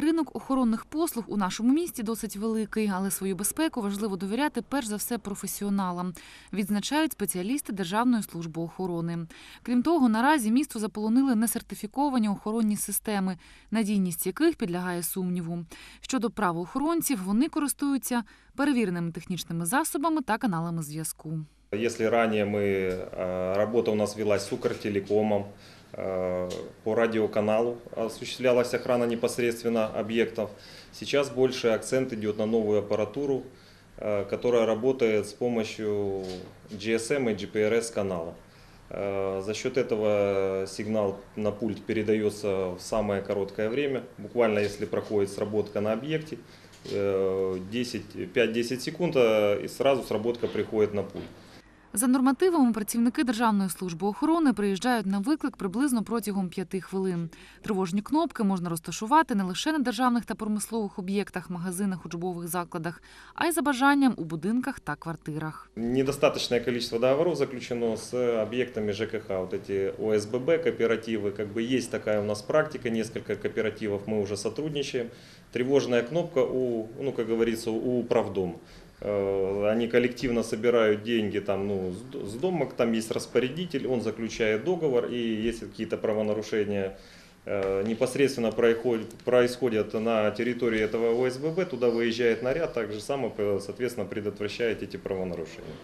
Ринок охоронних послуг у нашому місті досить великий, але свою безпеку важливо довіряти перш за все професіоналам, відзначають спеціалісти Державної служби охорони. Крім того, наразі місто заполонили несертифіковані охоронні системи, надійність яких підлягає сумніву. Щодо правоохоронців, вони користуються перевіреними технічними засобами та каналами зв'язку. Если ранее мы, э, работа у нас велась с Укртелекомом, э, по радиоканалу осуществлялась охрана непосредственно объектов, сейчас больше акцент идет на новую аппаратуру, э, которая работает с помощью GSM и GPRS канала. Э, За счет этого сигнал на пульт передается в самое короткое время, буквально если проходит сработка на объекте, э, 10 5-10 секунд, э, и сразу сработка приходит на пульт. За нормативами працівники Державної служби охорони приїжджають на виклик приблизно протягом п'яти хвилин. Тривожні кнопки можна розташувати не лише на державних та промислових об'єктах, магазинах, учбових закладах, а й за бажанням у будинках та квартирах. Недостаточное количество договоров заключено с объектами ЖКХ. Вот эти ОСББ, кооперативы, как бы есть такая у нас практика, несколько кооперативов мы уже сотрудничаем. Тревожная кнопка у, ну, как говорится, у управдома. Э, Они коллективно собирают деньги там, ну, с д- с дома, там есть распорядитель, он заключает договор, и если какие-то правонарушения э, непосредственно происходят, происходят на территории этого ОСББ, туда выезжает наряд, так же само, э, соответственно, предотвращает эти правонарушения.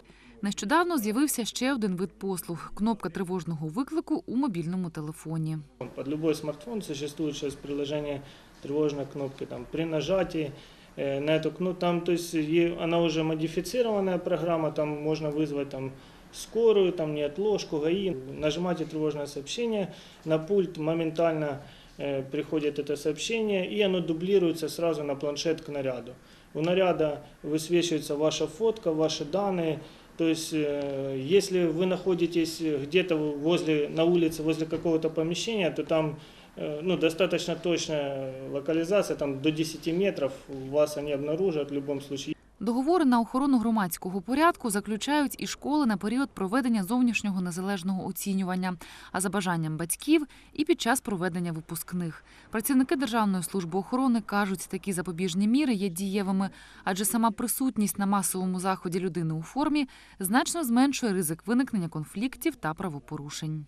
Нещодавно з'явився ще один вид послуг кнопка тривожного виклику у мобільному телефоні. Под любой смартфон существует сейчас приложение тревожной кнопки. Там, при нажатии э, на эту кнопку, там, то есть е- она уже модифицированная программа, там можно вызвать там, скорую, там, неотложку, ГАИ. Нажимаете тревожное сообщение, на пульт моментально э, приходит это сообщение, и оно дублируется сразу на планшет к наряду. У наряда высвечивается ваша фотка, ваши данные, то есть, э, если вы находитесь где-то возле, на улице, возле какого-то помещения, то там э, ну, достаточно точная локализация, там до 10 метров вас они обнаружат в любом случае. Договори на охорону громадського порядку заключають і школи на період проведення зовнішнього незалежного оцінювання, а за бажанням батьків і під час проведення випускних. Працівники Державної служби охорони кажуть, такі запобіжні міри є дієвими, адже сама присутність на масовому заході людини у формі значно зменшує ризик виникнення конфліктів та правопорушень.